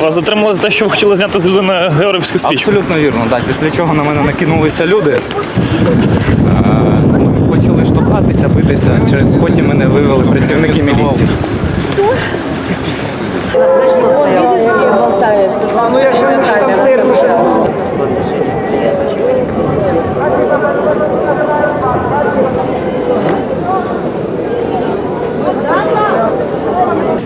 Вас затримали за те, що ви хотіли зняти з людини георгівську стрічку. Абсолютно вірно, так. Після чого на мене накинулися люди. Почали штовхатися, битися. Потім мене вивели працівники міліції. Машина.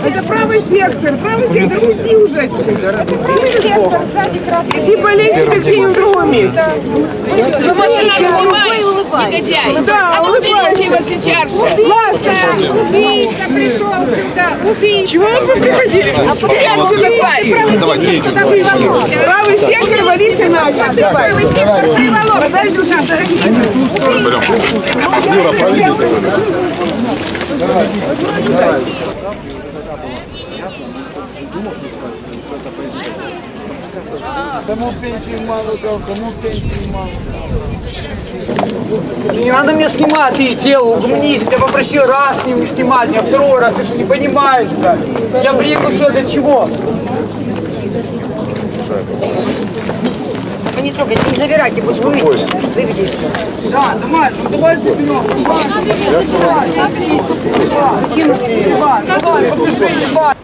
Это правый сектор, правый сектор, уйди уже отсюда. Правый сектор, сзади красный. Иди болейте где-нибудь в другом месте. Что машина снимает, негодяй? Да, а ну уберите его сейчас же. Ласточка, Убийца пришел сюда, убийца. чего вы приходили? А ты отсюда тварь. Давай, Правый сектор, валите. Давай. Правый сектор приволок. Подальше надо. Не надо мне снимать, ты тело, угомонись. Я попросил раз с ним не снимать, меня второй раз, ты же не понимаешь, да. Я приехал сюда для чего? Вы не трогайте, не забирайте, пусть выведите. Выведите все. Да, давай, ну давай заберем. Давай, давай, подержи, давай.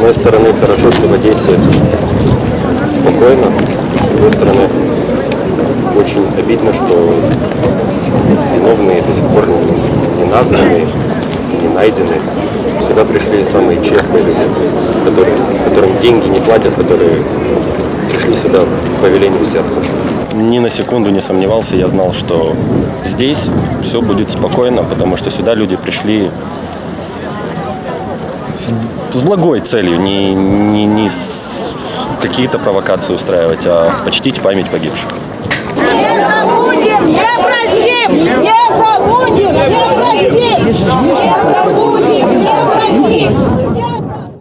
одной стороны, хорошо, что в Одессе спокойно. С другой стороны, очень обидно, что виновные до сих пор не, не названы, не найдены. Сюда пришли самые честные люди, которые, которым деньги не платят, которые пришли сюда по велению сердца. Ни на секунду не сомневался, я знал, что здесь все будет спокойно, потому что сюда люди пришли с, с благой целью, не, не, не какие-то провокации устраивать, а почтить память погибших. Не забудем, не простим, не забудем.